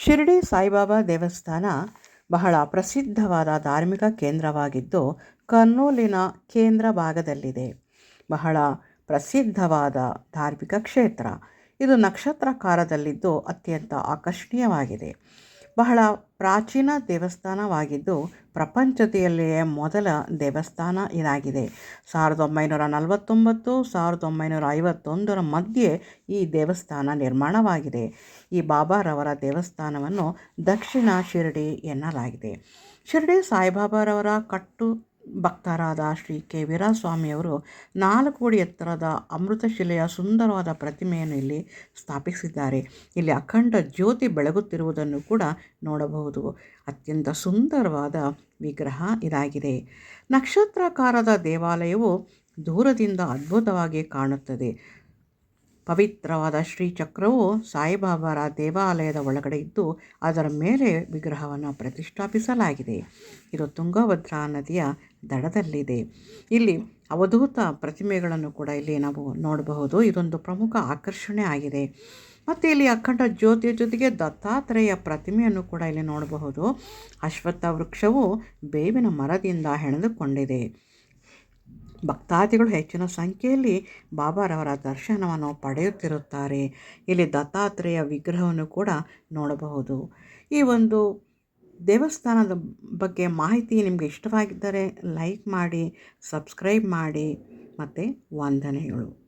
ಶಿರಡಿ ಸಾಯಿಬಾಬಾ ದೇವಸ್ಥಾನ ಬಹಳ ಪ್ರಸಿದ್ಧವಾದ ಧಾರ್ಮಿಕ ಕೇಂದ್ರವಾಗಿದ್ದು ಕರ್ನೂಲಿನ ಕೇಂದ್ರ ಭಾಗದಲ್ಲಿದೆ. ಬಹಳ ಪ್ರಸಿದ್ಧವಾದ ಧಾರ್ಮಿಕ ಕ್ಷೇತ್ರ. ಇದು ನಕ್ಷತ್ರಕಾರದಲ್ಲಿದ್ದು ಅತ್ಯಂತ ಆಕರ್ಷಣೀಯವಾಗಿದೆ. ಬಹಳ ಪ್ರಾಚೀನ ದೇವಸ್ಥಾನವಾಗಿದ್ದು ಪ್ರಪಂಚದಲ್ಲಿಯೇ ಮೊದಲ ದೇವಸ್ಥಾನ ಇದಾಗಿದೆ. ಸಾವಿರದ ಒಂಬೈನೂರ ನಲವತ್ತೊಂಬತ್ತು, ಸಾವಿರದ ಒಂಬೈನೂರ ಐವತ್ತೊಂದರ ಮಧ್ಯೆ ಈ ದೇವಸ್ಥಾನ ನಿರ್ಮಾಣವಾಗಿದೆ. ಈ ಬಾಬಾರವರ ದೇವಸ್ಥಾನವನ್ನು ದಕ್ಷಿಣ ಶಿರಡಿ ಎನ್ನಲಾಗಿದೆ. ಶಿರಡಿ ಸಾಯಿಬಾಬಾರವರ ಕಟ್ಟು ಭಕ್ತರಾದ ಶ್ರೀ ಕೆ. ವೀರಸ್ವಾಮಿಯವರು ನಾಲ್ಕು ಅಡಿ ಎತ್ತರದ ಅಮೃತಶಿಲೆಯ ಸುಂದರವಾದ ಪ್ರತಿಮೆಯನ್ನು ಇಲ್ಲಿ ಸ್ಥಾಪಿಸಿದ್ದಾರೆ. ಇಲ್ಲಿ ಅಖಂಡ ಜ್ಯೋತಿ ಬೆಳಗುತ್ತಿರುವುದನ್ನು ಕೂಡ ನೋಡಬಹುದು. ಅತ್ಯಂತ ಸುಂದರವಾದ ವಿಗ್ರಹ ಇದಾಗಿದೆ. ನಕ್ಷತ್ರಾಕಾರದ ದೇವಾಲಯವು ದೂರದಿಂದ ಅದ್ಭುತವಾಗಿ ಕಾಣುತ್ತದೆ. ಪವಿತ್ರವಾದ ಶ್ರೀಚಕ್ರವು ಸಾಯಿಬಾಬಾರ ದೇವಾಲಯದ ಒಳಗಡೆ ಇದ್ದು ಅದರ ಮೇಲೆ ವಿಗ್ರಹವನ್ನು ಪ್ರತಿಷ್ಠಾಪಿಸಲಾಗಿದೆ. ಇದು ತುಂಗಭದ್ರಾ ನದಿಯ ದಡದಲ್ಲಿದೆ. ಇಲ್ಲಿ ಅವಧೂತ ಪ್ರತಿಮೆಗಳನ್ನು ಕೂಡ ಇಲ್ಲಿ ನಾವು ನೋಡಬಹುದು. ಇದೊಂದು ಪ್ರಮುಖ ಆಕರ್ಷಣೆ ಆಗಿದೆ. ಮತ್ತು ಇಲ್ಲಿ ಅಖಂಡ ಜ್ಯೋತಿಯ ಜೊತೆಗೆ ದತ್ತಾತ್ರೇಯ ಪ್ರತಿಮೆಯನ್ನು ಕೂಡ ಇಲ್ಲಿ ನೋಡಬಹುದು. ಅಶ್ವತ್ಥ ವೃಕ್ಷವು ಬೇವಿನ ಮರದಿಂದ ಹೆಣೆದುಕೊಂಡಿದೆ. ಭಕ್ತಾದಿಗಳು ಹೆಚ್ಚಿನ ಸಂಖ್ಯೆಯಲ್ಲಿ ಬಾಬಾರವರ ದರ್ಶನವನ್ನು ಪಡೆಯುತ್ತಿರುತ್ತಾರೆ. ಇಲ್ಲಿ ದತ್ತಾತ್ರೇಯ ವಿಗ್ರಹವನ್ನು ಕೂಡ ನೋಡಬಹುದು. ಈ ಒಂದು ದೇವಸ್ಥಾನದ ಬಗ್ಗೆ ಮಾಹಿತಿ ನಿಮಗೆ ಇಷ್ಟವಾಗಿದ್ದರೆ ಲೈಕ್ ಮಾಡಿ, ಸಬ್ಸ್ಕ್ರೈಬ್ ಮಾಡಿ, ಮತ್ತು ವಂದನೆಗಳು.